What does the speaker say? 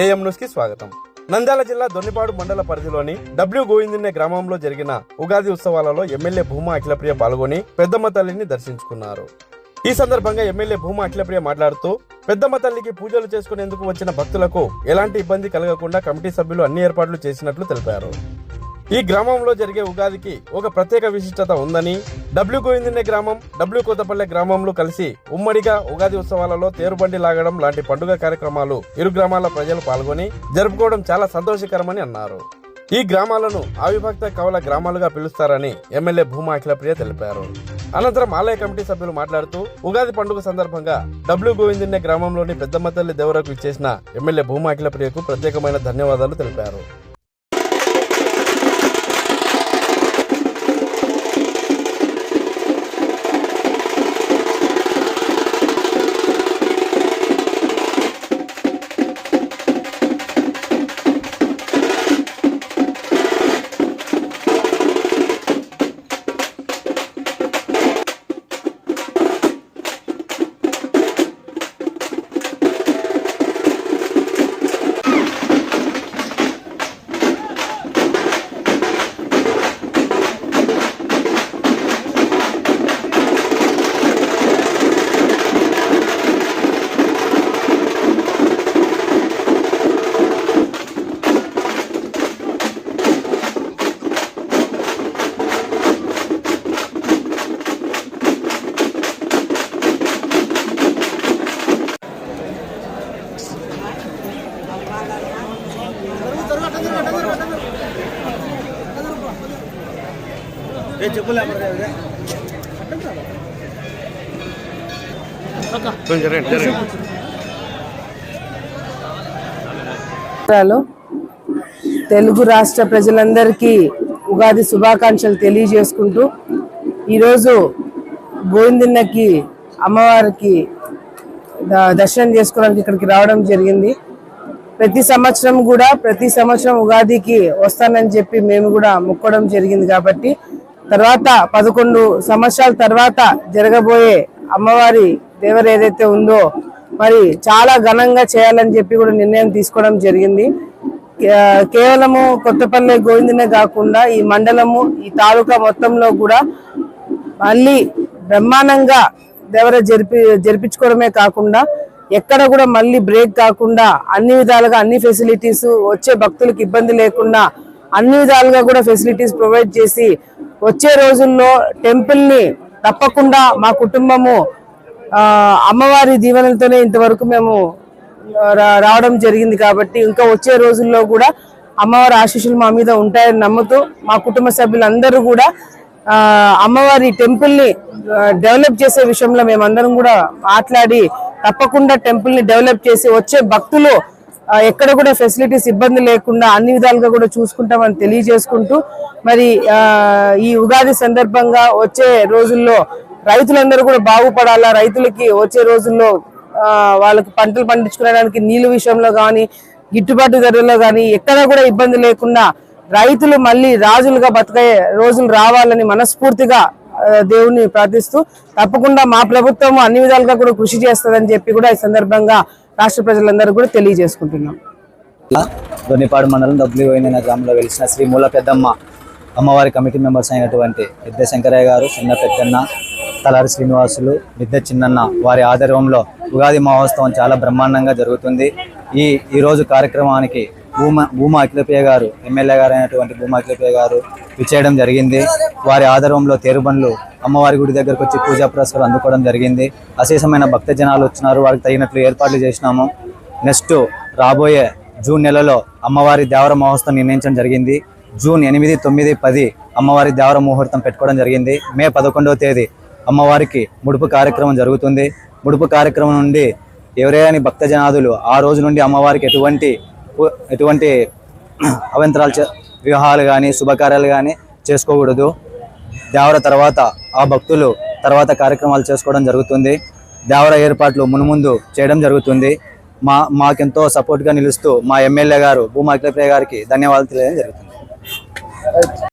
AM న్యూస్కి స్వాగతం. నంద్యాల జిల్లా దొన్నిపాడు మండల పరిధిలోని డబ్ల్యూ గోవిందనే గ్రామంలో జరిగిన ఉగాది ఉత్సవాలలో ఎమ్మెల్యే భూమా అఖిలప్రియ పాల్గొని పెద్దమ్మ తల్లిని దర్శించుకున్నారు. ఈ సందర్భంగా ఎమ్మెల్యే భూమా అఖిలప్రియ మాట్లాడుతూ పెద్దమ్మ తల్లికి పూజలు చేసుకునేందుకు వచ్చిన భక్తులకు ఎలాంటి ఇబ్బంది కలగకుండా కమిటీ సభ్యులు అన్ని ఏర్పాట్లు చేసినట్లు తెలిపారు. ఈ గ్రామంలో జరిగే ఉగాదికి ఒక ప్రత్యేక విశిష్టత ఉందని డబ్ల్యూ గోవిందనే గ్రామం డబ్ల్యూ కొత్తపల్లె గ్రామంలో కలిసి ఉమ్మడిగా ఉగాది ఉత్సవాలలో తేరుబండి లాగడం లాంటి పండుగ కార్యక్రమాలు ఇరు గ్రామాల ప్రజలు పాల్గొని జరుపుకోవడం చాలా సంతోషకరమని అన్నారు. ఈ గ్రామాలను అవిభక్త కవల గ్రామాలుగా పిలుస్తారని ఎమ్మెల్యే భూమా అఖిలప్రియ తెలిపారు. అనంతరం ఆలయ కమిటీ సభ్యులు మాట్లాడుతూ ఉగాది పండుగ సందర్భంగా డబ్ల్యూ గోవిందన్నే గ్రామంలోని పెద్దమ్మ తల్లి దేవరకు ఇచ్చేసిన ఎమ్మెల్యే భూమా అఖిలప్రియకు ప్రత్యేకమైన ధన్యవాదాలు తెలిపారు. తెలుగు రాష్ట్ర ప్రజలందరికీ ఉగాది శుభాకాంక్షలు తెలియజేసుకుంటూ ఈరోజు గోవిందన్నకి అమ్మవారికి దర్శనం చేసుకోవడానికి ఇక్కడికి రావడం జరిగింది. ప్రతి సంవత్సరం కూడా ప్రతి సంవత్సరం ఉగాదికి వస్తానని చెప్పి మేము కూడా మొక్కడం జరిగింది కాబట్టి తర్వాత పదకొండు సంవత్సరాల తర్వాత జరగబోయే అమ్మవారి దేవర ఏదైతే ఉందో మరి చాలా ఘనంగా చేయాలని చెప్పి కూడా నిర్ణయం తీసుకోవడం జరిగింది. కేవలము కొత్తపల్లి గోవిందనే కాకుండా ఈ మండలము ఈ తాలూకా మొత్తంలో కూడా మళ్ళీ బ్రహ్మాండంగా దేవర జరిపి జరిపించుకోవడమే కాకుండా ఎక్కడ కూడా మళ్ళీ బ్రేక్ కాకుండా అన్ని విధాలుగా అన్ని ఫెసిలిటీస్ వచ్చే భక్తులకు ఇబ్బంది లేకుండా అన్ని విధాలుగా కూడా ఫెసిలిటీస్ ప్రొవైడ్ చేసి వచ్చే రోజుల్లో టెంపుల్ని తప్పకుండా మా కుటుంబము అమ్మవారి దీవెనలతోనే ఇంతవరకు మేము రావడం జరిగింది కాబట్టి ఇంకా వచ్చే రోజుల్లో కూడా అమ్మవారి ఆశీస్సులు మా మీద ఉంటాయని నమ్ముతూ మా కుటుంబ సభ్యులందరూ కూడా అమ్మవారి టెంపుల్ని డెవలప్ చేసే విషయంలో మేమందరం కూడా మాట్లాడి తప్పకుండా టెంపుల్ని డెవలప్ చేసి వచ్చే భక్తులు ఎక్కడ కూడా ఫెసిలిటీస్ ఇబ్బంది లేకుండా అన్ని విధాలుగా కూడా చూసుకుంటామని తెలియజేసుకుంటూ మరి ఈ ఉగాది సందర్భంగా వచ్చే రోజుల్లో రైతులందరూ కూడా బాగుపడాలా? రైతులకి వచ్చే రోజుల్లో వాళ్ళకి పంటలు పండించుకోవడానికి నీళ్ళ విషయంలో కానీ గిట్టుబాటు ధరలో కానీ ఎక్కడ కూడా ఇబ్బంది లేకుండా రైతులు మళ్ళీ రాజులుగా బతికే రోజులు రావాలని మనస్ఫూర్తిగా దేవుణ్ణి ప్రార్థిస్తూ తప్పకుండా మా ప్రభుత్వం అన్ని విధాలుగా కూడా కృషి చేస్తుందని చెప్పి కూడా ఈ సందర్భంగా రాష్ట్ర ప్రజలందరూ కూడా తెలియజేసుకుంటున్నాం. దొన్నిపాడు మండలం డబ్ల్యూ అయిన గ్రామంలో వెలిసిన శ్రీ మూల పెద్దమ్మ అమ్మవారి కమిటీ మెంబర్స్ అయినటువంటి పెద్ద శంకరయ్య గారు చిన్న పెద్దన్న తలారి శ్రీనివాసులు పెద్ద చిన్నన్న వారి ఆధ్వర్యంలో ఉగాది మహోత్సవం చాలా బ్రహ్మాండంగా జరుగుతుంది. ఈ ఈరోజు కార్యక్రమానికి భూమా భూమా అఖిలప్రియ గారు ఎమ్మెల్యే గారు అయినటువంటి భూమా అఖిలప్రియ గారు విచ్చేయడం జరిగింది. వారి ఆధారంలో తేరుబండ్లు అమ్మవారి గుడి దగ్గరకు వచ్చి పూజా పురస్కారం అందుకోవడం జరిగింది. అశేషమైన భక్త జనాలు వచ్చినారు. వారికి తగినట్లు ఏర్పాట్లు చేసినాము. నెక్స్ట్ రాబోయే జూన్ నెలలో అమ్మవారి దేవర మహోత్సవం నిర్ణయించడం జరిగింది. జూన్ ఎనిమిది తొమ్మిది పది అమ్మవారి దేవర ముహూర్తం పెట్టుకోవడం జరిగింది. మే పదకొండవ తేదీ అమ్మవారికి ముడుపు కార్యక్రమం జరుగుతుంది. ముడుపు కార్యక్రమం నుండి ఎవరైనా భక్త జనాదులు ఆ రోజు నుండి అమ్మవారికి ఎటువంటి ఎటువంటి అవంతరాలు చే- వివాహాలు కానీ శుభకార్యాలు కానీ చేసుకోకూడదు. దేవర తర్వాత ఆ భక్తులు తర్వాత కార్యక్రమాలు చేసుకోవడం జరుగుతుంది. దేవర ఏర్పాట్లు మునుముందు చేయడం జరుగుతుంది. మా మాకెంతో సపోర్ట్గా నిలుస్తూ మా ఎమ్మెల్యే గారు భూమా అఖిలప్రియ గారికి ధన్యవాదాలు తెలియడం జరుగుతుంది.